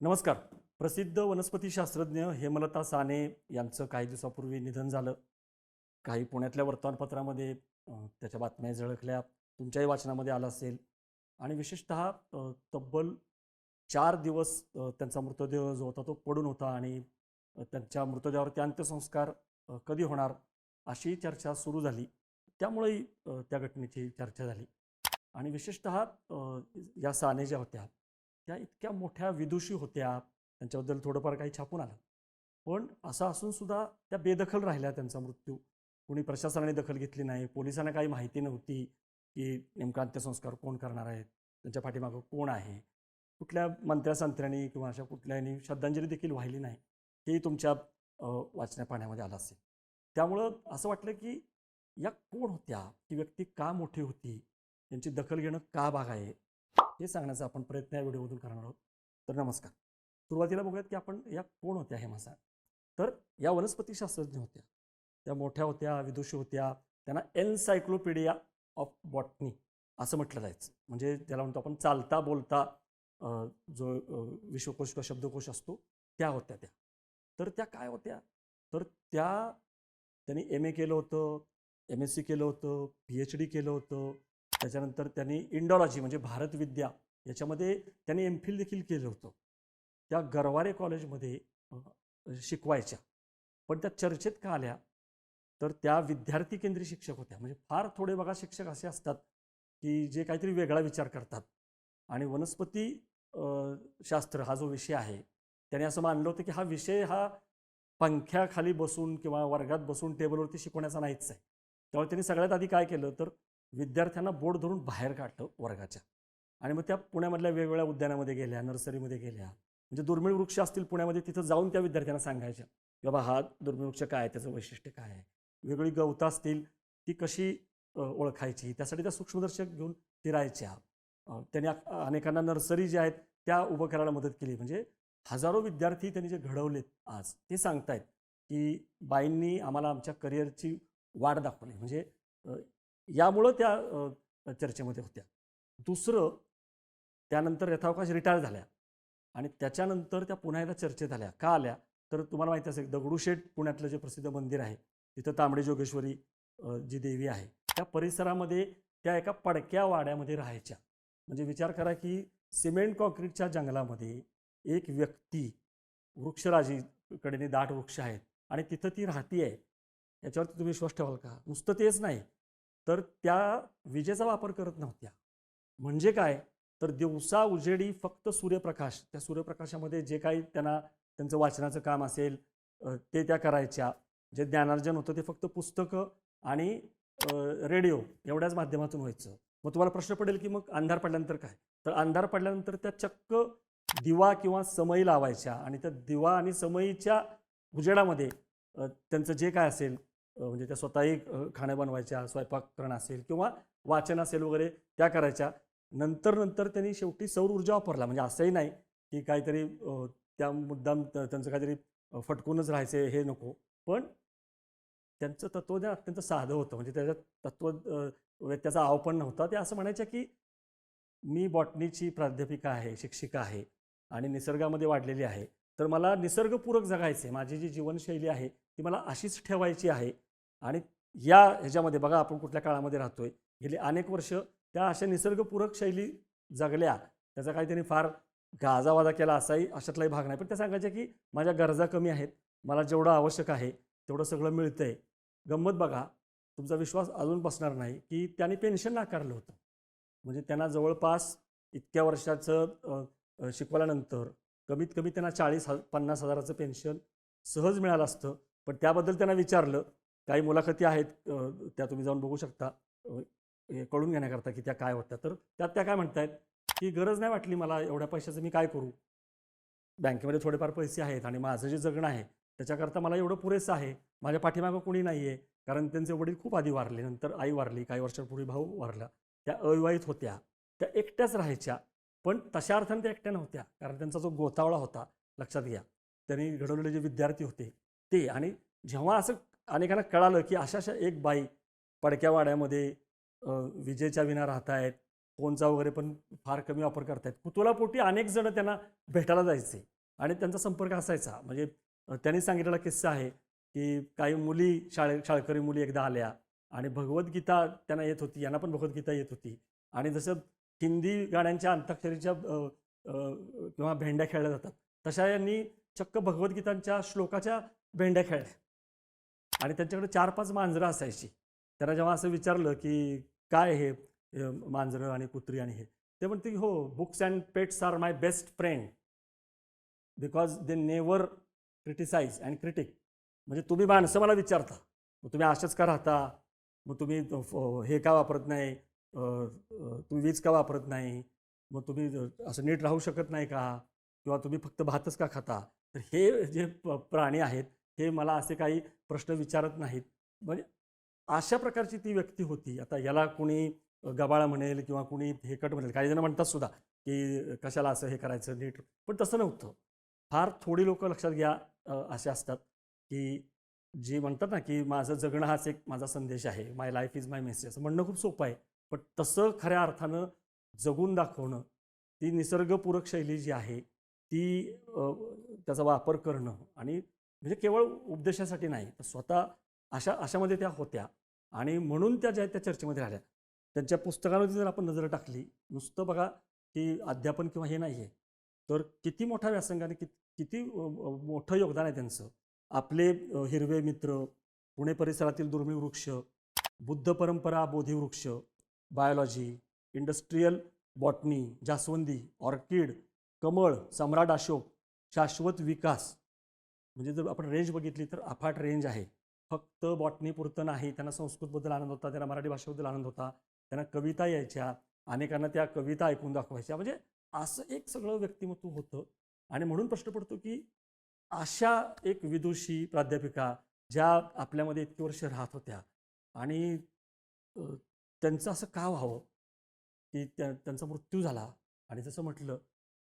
नमस्कार. प्रसिद्ध वनस्पतीशास्त्रज्ञ हेमलता साने यांचं काही दिवसापूर्वी निधन झालं. काही पुण्यातल्या वर्तमानपत्रामध्ये त्याच्या बातम्या झळकल्या तुमच्याही वाचनामध्ये आलं असेल. आणि विशेषत तब्बल चार दिवस त्यांचा मृतदेह जो होता तो पडून होता आणि त्यांच्या मृतदेहावरती अंत्यसंस्कार कधी होणार अशी चर्चा सुरू झाली. त्यामुळेही त्या घटनेची चर्चा झाली. आणि विशेषत या साने ज्या होत्या त्या इतक्या मोठ्या विदुषी होत्या. त्यांच्याबद्दल थोडंफार काही छापून आलं. पण असं असून सुद्धा त्या बेदखल राहिल्या त्यांचा मृत्यू. कोणी प्रशासनाने दखल घेतली नाही. पोलिसांना काही माहिती नव्हती की नेमका अंत्यसंस्कार कोण करणार आहेत? त्यांच्या पाठीमागं कोण आहे? कुठल्या मंत्र्यासंत्र्यांनी किंवा अशा कुठल्यानी श्रद्धांजली देखील वाहिली नाही. हेही तुमच्या वाचण्या पाहण्यामध्ये आलं असेल. त्यामुळं असं वाटलं की या कोण होत्या? ती व्यक्ती का मोठी होती? यांची दखल घेणं का भाग आहे? हे सांगण्याचा आपण प्रयत्न या व्हिडिओमधून करणार आहोत. तर नमस्कार. सुरुवातीला बघूयात की आपण या कोण होत्या हे मासा? तर या वनस्पतीशास्त्रज्ञ होत्या त्या मोठ्या होत्या विदुषी होत्या त्यांना एनसायक्लोपीडिया ऑफ बॉटनी असं म्हटलं जायचं. म्हणजे त्याला म्हणतो आपण चालता बोलता जो विश्वकोश किंवा शब्दकोश असतो त्या होत्या त्या. तर त्या काय होत्या? तर त्या त्यांनी एम ए केलं होतं एम एस सी केलं होतं पी एच डी केलं होतं त्याच्यानंतर त्यांनी इंडॉलॉजी म्हणजे भारतविद्या याच्यामध्ये त्यांनी एम फिल देखील केलं होतं. त्या गरवारे कॉलेजमध्ये शिकवायच्या. पण त्या चर्चेत का आल्या? तर त्या विद्यार्थी केंद्रीय शिक्षक होत्या. म्हणजे फार थोडे बघा शिक्षक असे असतात की जे काहीतरी वेगळा विचार करतात. आणि वनस्पती शास्त्र हा जो विषय आहे त्याने असं मानलं होतं की हा विषय हा पंख्याखाली बसून किंवा वर्गात बसून टेबलवरती शिकवण्याचा नाहीच आहे. त्यामुळे त्यांनी सगळ्यात आधी काय केलं? तर विद्यार्थ्यांना बोर्ड धरून बाहेर काढलं वर्गाच्या. आणि मग त्या पुण्यामधल्या वेगवेगळ्या उद्यानामध्ये गेल्या नर्सरीमध्ये गेल्या. म्हणजे दुर्मिळ वृक्ष असतील पुण्यामध्ये तिथं जाऊन त्या विद्यार्थ्यांना सांगायच्या. की बाबा हा दुर्मिळ वृक्ष काय आहे? त्याचं वैशिष्ट्य काय आहे? वेगळी गवतं असतील ती कशी ओळखायची? त्यासाठी त्या सूक्ष्मदर्शक घेऊन फिरायच्या. त्यांनी अनेकांना नर्सरी ज्या आहेत त्या उभं करायला मदत केली. म्हणजे हजारो विद्यार्थी त्यांनी जे घडवलेत आज ते सांगतायत की बाईंनी आम्हाला आमच्या करिअरची वाट दाखवली. म्हणजे यामुळं त्या चर्चेमध्ये होत्या. दुसरं त्यानंतर यथावकाश रिटायर झाल्या आणि त्याच्यानंतर त्या पुन्हा एकदा चर्चेत आल्या. का आल्या? तर तुम्हाला माहिती असेल दगडूशेठ पुण्यातलं जे प्रसिद्ध मंदिर आहे तिथं तांबडी जोगेश्वरी जी देवी आहे त्या परिसरामध्ये त्या एका पडक्या वाड्यामध्ये राहायच्या. म्हणजे विचार करा की सिमेंट कॉन्क्रीटच्या जंगलामध्ये एक व्यक्ती वृक्षराजीकडेने दाट वृक्ष आहेत आणि तिथं ती राहती आहे याच्यावरती तुम्ही विश्वास ठेवाल का? नुसतं तेच नाही. तर त्या विजेचा वापर करत नव्हत्या. म्हणजे काय? तर दिवसा उजेडी फक्त सूर्यप्रकाश. त्या सूर्यप्रकाशामध्ये जे काही त्यांना त्यांचं वाचनाचं काम असेल ते त्या करायच्या. जे ज्ञानार्जन होतं ते फक्त पुस्तकं आणि रेडिओ एवढ्याच माध्यमातून व्हायचं. मग तुम्हाला प्रश्न पडेल की मग अंधार पडल्यानंतर काय? तर अंधार पडल्यानंतर त्या चक्क दिवा किंवा समई लावायच्या आणि त्या दिवा आणि समईच्या उजेडामध्ये त्यांचं जे काय असेल म्हणजे त्या स्वतःही अ, खाणं बनवायच्या स्वयंपाक करणं असेल किंवा वाचन असेल वगैरे त्या करायच्या. नंतर नंतर त्यांनी शेवटी सौर ऊर्जा वापरला. म्हणजे असंही नाही की काहीतरी त्या मुद्दाम त्यांचं काहीतरी फटकूनच राहायचे हे नको. पण त्यांचं तत्त्वज्ञान अत्यंत साधं होतं. म्हणजे त्याच्यात तत्व त्याचा आव पण नव्हता. ते असं म्हणायच्या की मी बॉटनीची प्राध्यापिका आहे शिक्षिका आहे आणि निसर्गामध्ये वाढलेली आहे. तर मला निसर्गपूरक जगायचे माझी जी जीवनशैली आहे ती मला अशीच ठेवायची आहे. आणि या ह्याच्यामध्ये बघा आपण कुठल्या काळामध्ये राहतोय. गेली अनेक वर्ष त्या अशा निसर्गपूरक शैली जगल्या. त्याचा काही त्यांनी फार गाजावाजा केला असाही अशातलाही भाग नाही. पण त्या सांगायच्या की माझ्या गरजा कमी आहेत. मला जेवढं आवश्यक आहे तेवढं सगळं मिळतं आहे गंमत बघा तुमचा विश्वास अजून बसणार नाही की त्यांनी पेन्शन नाकारलं होतं. म्हणजे त्यांना जवळपास इतक्या वर्षाचं शिकवल्यानंतर कमीत कमी त्यांना चाळीस ह पन्नास हजाराचं पेन्शन सहज मिळालं असतं. पण त्याबद्दल त्यांना विचारलं काही मुलाखती आहेत त्या तुम्ही जाऊन बघू शकता. कळून घेण्याकरता की त्या काय होत्या. तर त्यात त्या काय म्हणतायत की गरज नाही वाटली मला एवढ्या पैशाचं मी काय करू? बँकेमध्ये थोडेफार पैसे आहेत आणि माझं जे जगणं आहे त्याच्याकरता मला एवढं पुरेसं आहे. माझ्या पाठीमागं कोणी नाही आहे कारण त्यांचे वडील खूप आधी वारले नंतर आई वारली काही वर्षांपूर्वी भाऊ वारला. त्या अविवाहित होत्या. त्या एकट्याच राहायच्या. पण तशा अर्थाने त्या एकट्या नव्हत्या. कारण त्यांचा जो गोतावळा होता लक्षात घ्या. त्यांनी घडवलेले जे विद्यार्थी होते ते आणि जेव्हा असं अनेकांना कळालं की अशा अशा एक बाई पडक्या वाड्यामध्ये विजेच्या विना राहत आहेत फोनचा वगैरे पण फार कमी वापर करतायत. कुतूहलापोटी अनेक जण त्यांना भेटायला जायचे आणि त्यांचा संपर्क असायचा. म्हणजे त्यांनी सांगितलेला किस्सा आहे की काही मुली शाळे शाळकरी मुली एकदा आल्या आणि भगवद्गीता त्यांना येत होती यांना पण भगवद्गीता येत होती. आणि जसं हिंदी गाण्यांच्या अंताक्षरीच्या किंवा भेंड्या खेळल्या जातात तशा यांनी चक्क भगवद्गीतांच्या श्लोकाच्या भेंड्या खेळल्या. आणि त्यांच्याकडे चार पाच मांजरं असायची. त्यांना जेव्हा असं विचारलं की काय हे मांजरं आणि कुत्री आणि हे? ते म्हणते की हो books and pets are my best friend. Because they never criticise and critic. म्हणजे तुम्ही माणसं मला विचारता. मग तुम्ही असेच का राहता? मग तुम्ही हे का वापरत नाही? तुम्ही वीज का वापरत नाही? मग तुम्ही असं नीट राहू शकत नाही का? किंवा तुम्ही फक्त भातच का खाता? तर हे जे प्राणी आहेत हे मला असे काही प्रश्न विचारत नाहीत. म्हणजे अशा प्रकारची ती व्यक्ती होती. आता याला कुणी गबाळा म्हणेल किंवा कुणी हेकट म्हणेल काही जण म्हणतात सुद्धा की कशाला असं हे करायचं नीट. पण तसं नव्हतं. फार थोडी लोक लक्षात घ्या असे असतात की जी म्हणतात ना की माझं जगणं हाच एक माझा संदेश आहे. My life is my message असं म्हणणं खूप सोपं आहे. पण तसं खऱ्या अर्थानं जगून दाखवणं ती निसर्गपूरक शैली जी आहे ती त्याचा वापर करणं आणि म्हणजे केवळ उपदेशासाठी नाही तर स्वतः अशा अशामध्ये त्या होत्या. आणि म्हणून त्या ज्या आहेत त्या चर्चेमध्ये राहिल्या. त्यांच्या पुस्तकावरती जर आपण नजर टाकली नुसतं बघा की अध्यापन किंवा हे नाही आहे तर किती मोठ्या व्यासंगाने कि किती मोठं योगदान आहे त्यांचं. आपले हिरवे मित्र पुणे परिसरातील दुर्मिळ वृक्ष बुद्ध परंपरा बोधिवृक्ष बायोलॉजी इंडस्ट्रीयल बॉटनी जास्वंदी ऑर्किड कमळ सम्राट अशोक शाश्वत विकास म्हणजे जर आपण रेंज बघितली तर अफाट रेंज आहे. फक्त बॉटनी पुरतं नाही. त्यांना संस्कृतबद्दल आनंद होता त्यांना मराठी भाषेबद्दल आनंद होता त्यांना कविता यायच्या अनेकांना त्या कविता ऐकून दाखवायच्या. म्हणजे असं एक सगळं व्यक्तिमत्व होतं. आणि म्हणून प्रश्न पडतो की अशा एक विदुषी प्राध्यापिका ज्या आपल्यामध्ये इतकी वर्ष राहत होत्या आणि त्यांचं असं का व्हावं की त्या त्यांचा मृत्यू झाला आणि जसं म्हटलं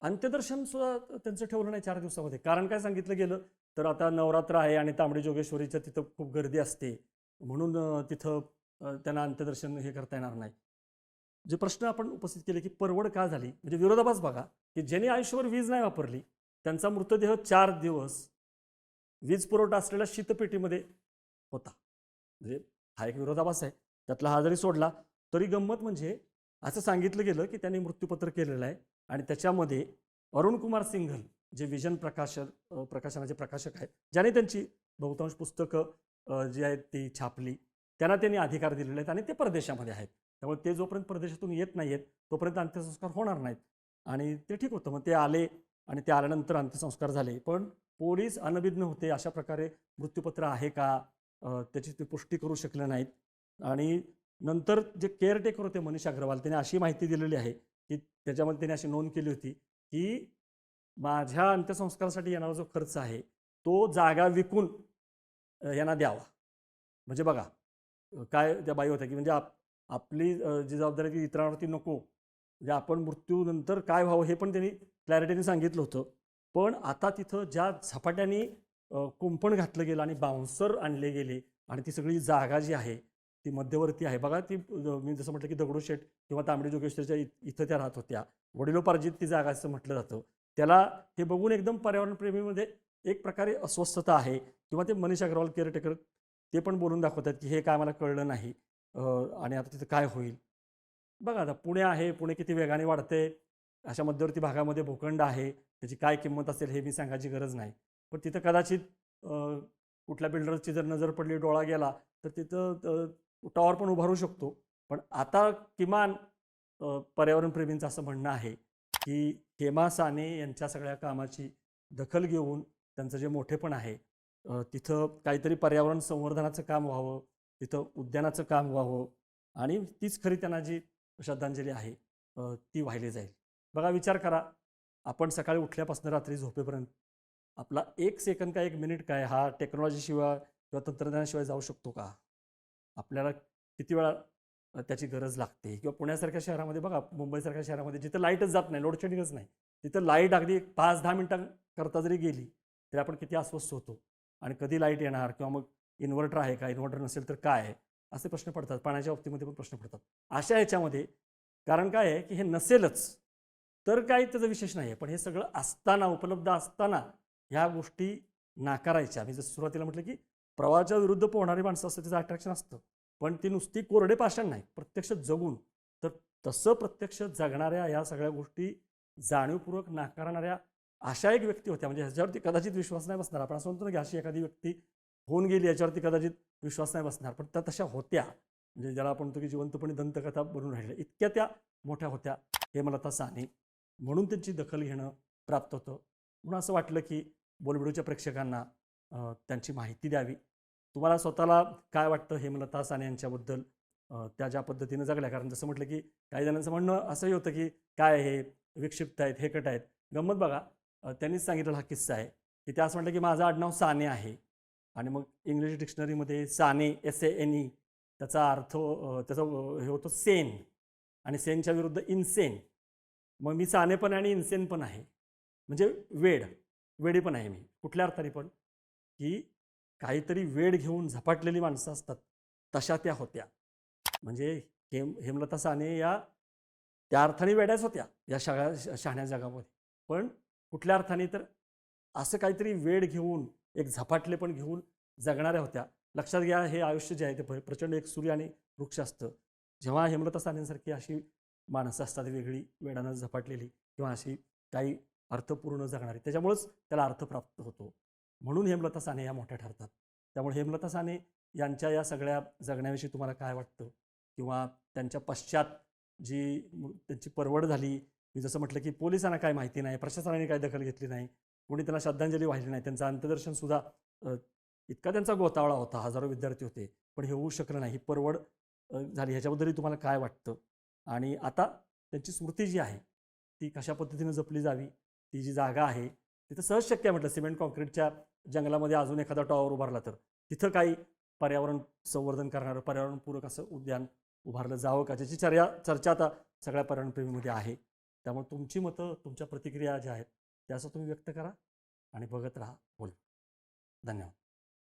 अंत्यदर्शन सुद्धा त्यांचं ठेवलं नाही चार दिवसामध्ये. कारण काय सांगितलं गेलं? तर आता नवरात्र आहे आणि तांबडी जोगेश्वरीच्या तिथं खूप गर्दी असते. म्हणून तिथं त्यांना अंत्यदर्शन हे करता येणार नाही. जे प्रश्न आपण उपस्थित केले की परवड का झाली? म्हणजे विरोधाभास बघा की ज्यांनी आयुष्यभर वीज नाही वापरली त्यांचा मृतदेह चार दिवस वीज पुरवठा असलेल्या शीतपेटीमध्ये होता. म्हणजे हा एक विरोधाभास आहे. त्यातला हा जरी सोडला तरी गंमत म्हणजे असं सांगितलं गेलं की त्यांनी मृत्यूपत्र केलेलं आहे. आणि त्याच्यामध्ये अरुण कुमार सिंघल जे विजन प्रकाश प्रकाशनाचे प्रकाशक आहेत ज्याने त्यांची बहुतांश पुस्तकं जी आहेत ती छापली. त्यांना त्यांनी अधिकार दिलेले आहेत आणि ते परदेशामध्ये आहेत. त्यामुळे ते जोपर्यंत परदेशातून येत नाही आहेत तोपर्यंत अंत्यसंस्कार होणार नाहीत. आणि ते ठीक होतं. मग ते आले आणि ते आल्यानंतर अंत्यसंस्कार झाले. पण पोलीस अनभिज्ञ होते अशा प्रकारे मृत्यूपत्र आहे का? त्याची ते पुष्टी करू शकले नाहीत. आणि नंतर जे केअरटेकर होते मनीष अग्रवाल त्यांनी अशी माहिती दिलेली आहे की त्याच्यामध्ये त्यांनी अशी नोंद केली होती की माझ्या अंत्यसंस्कारासाठी येणारा जो खर्च आहे तो जागा विकून यांना द्यावा. म्हणजे बघा काय त्या बाई होत्या की म्हणजे आप आपली जी जबाबदारी ती इतरांवरती नको. म्हणजे आपण मृत्यूनंतर काय व्हावं हे पण त्यांनी क्लॅरिटीने सांगितलं होतं. पण आता तिथं ज्या झपाट्याने कुंपण घातलं गेलं आणि बाउन्सर आणले गेले आणि ती सगळी जागा जी आहे ती मध्यवर्ती आहे. बघा ती मी जसं म्हटलं की दगडूशेठ किंवा तांबडी जोगेश्वरच्या इथं त्या राहत होत्या. वडिलोपार्जित ती जागा असं म्हटलं जातं. त्याला हे बघून एकदम पर्यावरणप्रेमीमध्ये एक प्रकारे अस्वस्थता आहे किंवा ते मनीष अग्रवाल केअरटेकर ते पण बोलून दाखवतात की हे काय मला कळलं नाही आणि आता तिथं काय होईल. बघा आता पुणे आहे पुणे किती वेगाने वाढते अशा मध्यवर्ती भागामध्ये भूखंड आहे त्याची काय किंमत असेल हे मी सांगायची गरज नाही. पण तिथं कदाचित कुठल्या बिल्डरची जर नजर पडली डोळा गेला तर तिथं टॉवर पण उभारू शकतो. पण आता किमान पर्यावरणप्रेमींचं असं म्हणणं आहे की हेमा साने यांच्या सगळ्या कामाची दखल घेऊन त्यांचं जे मोठेपण आहे तिथं काहीतरी पर्यावरण संवर्धनाचं काम व्हावं तिथं उद्यानाचं काम व्हावं आणि तीच खरी त्यांना जी श्रद्धांजली आहे ती वाहिली जाईल. बघा विचार करा आपण सकाळी उठल्यापासून रात्री झोपेपर्यंत आपला एक सेकंद काय एक मिनिट काय हा टेक्नॉलॉजीशिवाय किंवा तंत्रज्ञानाशिवाय जाऊ शकतो का? आपल्याला किती वेळा त्याची गरज लागते. किंवा पुण्यासारख्या शहरामध्ये बघा मुंबईसारख्या शहरामध्ये जिथं लाईटच जात नाही लोडशेडिंगच नाही तिथं लाइट अगदी पाच दहा मिनिटांकरता जरी गेली तरी आपण किती अस्वस्थ होतो. आणि कधी लाइट येणार किंवा मग इन्व्हर्टर आहे का इन्व्हर्टर नसेल तर काय असे प्रश्न पडतात. पाण्याच्या बाबतीमध्ये पण प्रश्न पडतात. अशा ह्याच्यामध्ये कारण काय आहे की हे नसेलच तर काही त्याचं विशेष नाही आहे पण हे सगळं असताना उपलब्ध असताना ह्या गोष्टी नाकारायच्या. मी जसं सुरुवातीला म्हटलं की प्रवाहाच्या विरुद्ध पोहणारी माणसं असतं त्याचं अट्रॅक्शन असतं. पण ती नुसती कोरडे पाषाण नाही प्रत्यक्ष जगून. तर तसं प्रत्यक्ष जगणाऱ्या या सगळ्या गोष्टी जाणीवपूर्वक नाकारणाऱ्या अशा एक व्यक्ती होत्या. म्हणजे ह्याच्यावरती कदाचित विश्वास नाही बसणार. आपण असं म्हणतो ना की अशी एखादी व्यक्ती होऊन गेली याच्यावरती कदाचित विश्वास नाही बसणार. पण त्या तशा होत्या. म्हणजे ज्याला आपण म्हणतो की जिवंतपणे दंतकथा बनून राहिल्या इतक्या त्या मोठ्या होत्या हे मला साने म्हणून त्यांची दखल घेणं प्राप्त होतं. म्हणून असं वाटलं की बोलबिडूच्या प्रेक्षकांना त्यांची माहिती द्यावी. तुम्हाला स्वतःला काय वाटतं हेमलता साने यांच्याबद्दल? त्या ज्या पद्धतीनं जगल्या. कारण जसं म्हटलं की काही जणांचं म्हणणं असंही होतं की काय हे? विक्षिप्त आहेत हेकट आहेत. गंमत बघा. त्यांनीच सांगितलेला हा किस्सा आहे की त्या असं म्हटलं की माझं आडनाव साने आहे. आणि मग English डिक्शनरीमध्ये sane S A N E त्याचा अर्थ त्याचा हे होतं सेन. आणि सेनच्या विरुद्ध इन्सेन. मग मी साने पण आहे आणि इन्सेन पण आहे. म्हणजे वेड. वेडी पण आहे मी. कुठल्या अर्थाने पण? की काहीतरी वेड घेऊन झपाटलेली माणसं असतात. तशा त्या होत्या. म्हणजे हेम हेमलता साने या त्या अर्थाने वेड्याच होत्या या शाळा शहाण्या जगामध्ये. पण कुठल्या अर्थाने तर असं काहीतरी वेड घेऊन एक झपाटले पण घेऊन जगणाऱ्या होत्या. लक्षात घ्या हे आयुष्य जे आहे ते प्रचंड एक सूर्य आणि वृक्ष असतं. जेव्हा हेमलता सानेसारखी अशी माणसं असतात वेगळी वेडानं झपाटलेली किंवा अशी काही अर्थपूर्ण जगणारी त्याच्यामुळंच त्याला अर्थ प्राप्त होतो. म्हणून हेमलता साने या मोठ्या ठरतात. त्यामुळे हेमलता साने यांच्या या सगळ्या जगण्याविषयी तुम्हाला काय वाटतं? किंवा त्यांच्या पश्चात जी त्यांची परवड झाली मी जसं म्हटलं की पोलिसांना काय माहिती नाही प्रशासनाने काय दखल घेतली नाही कोणी त्यांना श्रद्धांजली वाहिली नाही त्यांचं अंत्यदर्शन सुद्धा इतका त्यांचा गोतावळा होता हजारो विद्यार्थी होते पण हे होऊ शकलं नाही ही परवड झाली ह्याच्याबद्दलही तुम्हाला काय वाटतं? आणि आता त्यांची स्मृती जी आहे ती कशा पद्धतीनं जपली जावी? ती जी जागा आहे तिथं सहज शक्य आहे म्हटलं सिमेंट कॉन्क्रीटच्या जंगलामध्ये अजून एखादा टॉवर उभारला तर. तिथं काही पर्यावरण संवर्धन करणारं पर्यावरणपूरक असं उद्यान उभारलं जावं का? ज्याची चर्या चर्चा आता सगळ्या पर्यावरणप्रेमीमध्ये आहे. त्यामुळे तुमची मतं तुमच्या प्रतिक्रिया ज्या आहेत त्या असं तुम्ही व्यक्त करा आणि बघत राहा. बोल. धन्यवाद.